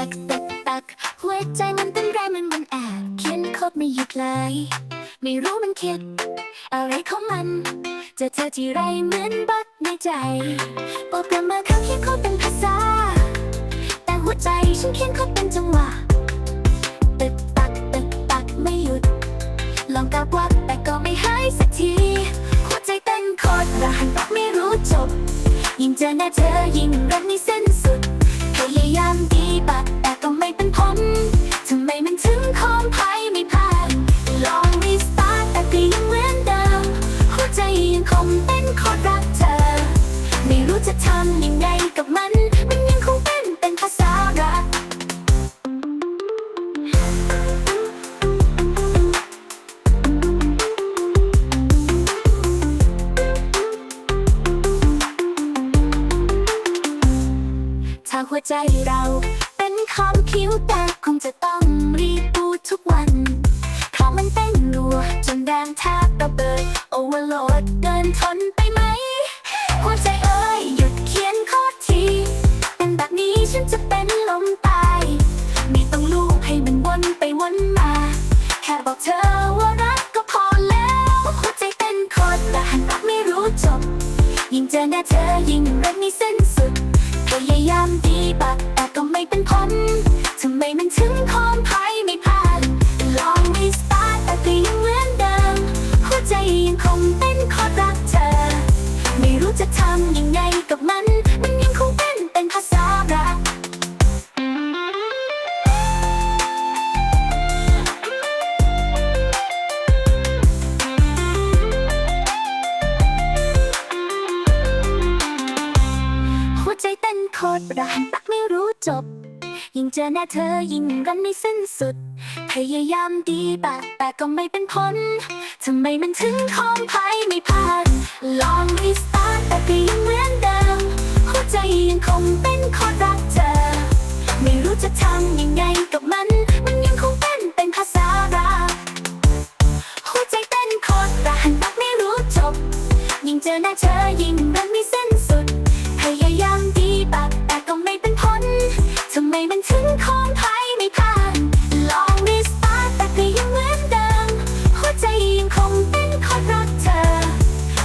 ตักตักตักหัวใจมันเต้นแรงมันมันแอบเขียนโคตรไม่หยุดเลย ไม่รู้มันคิด อะไรของมัน จะเธอที่ไรเหมือนบักในใจโปรแกรมมาเขาเขียนโคตรเป็นภาษา แต่หัวใจฉันเขียนโคตรเป็นจังหวะตึกตักตึกตักไม่หยุด ลองกับวักแต่ก็ไม่หายสักที หัวใจเต้นโคตรระหันไม่รู้จบ ยิ่งเจอหน้าเธอยิ่งรักในเส้นสุดพยายามดีปากำยังไงกับมัน มันยังคงเป็นเป็นภาษารักถ้าหัวใจเราเป็นคอมพิวเตอร์คงจะต้องรีบูตทุกวันเพราะมันเต้นรัวจนแดงแทบระเบิดโอเวอร์โหลดเกินทน เธอว่ารักก็พอแล้วหัวใจเต้นโคตรแต่หันรักไม่รู้จบ ยิ่งเจอหน้าเธอยิ่งรักไม่สิ้นสุดพยายามดีบัดแต่ก็ไม่เป็นผลทำไมมันถึงคอมไพไม่ผ่านลองรีสตาร์ทแต่ก็ยังเหมือนเดิมหัวใจยังคงเต้นคอรักเธอ ไม่รู้จะทำยังไงกับมัน โคตรรันตักไม่รู้จบ ยิ่งเจอหน้าเธอยิ่งรันไม่สิ้นสุด พยายามดีบัดแต่ก็ไม่เป็นผลทำไมมันถึงคอมไพไม่ผ่านลองรีสตาร์ทแต่ก็ยังเหมือนเดิมหัวใจยังคงเป็นโคตรรักเธอ ไม่รู้จะทำยังไงกับมัน มันยังคงเป็นเป็นภาษารักหัวใจเต้นโคตรรันตักไม่รู้จบ ยิ่งเจอหน้าเธอยิ่งรันไม่สิ้นสุด พยายาม ดีบัดแต่ก็ไม่เป็นผลทำไมมันถึงคอมไพไม่ผ่าน ลองรีสตาร์ทแต่ก็ยังเหมือนเดิม หัวใจยังคงเป็นคอรักเธอ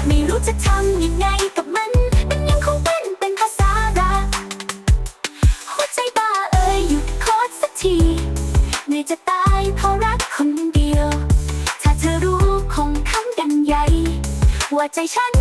ไม่รู้จะทำยังไงกับมัน มันยังคงเป็นเป็นภาษารัก หัวใจบ้าเอ่ยหยุดโคตรสักทีเหนื่อยจะตายเพราะรักคนเดียว ถ้าเธอรู้คงทำกันใหญ่ว่าใจฉัน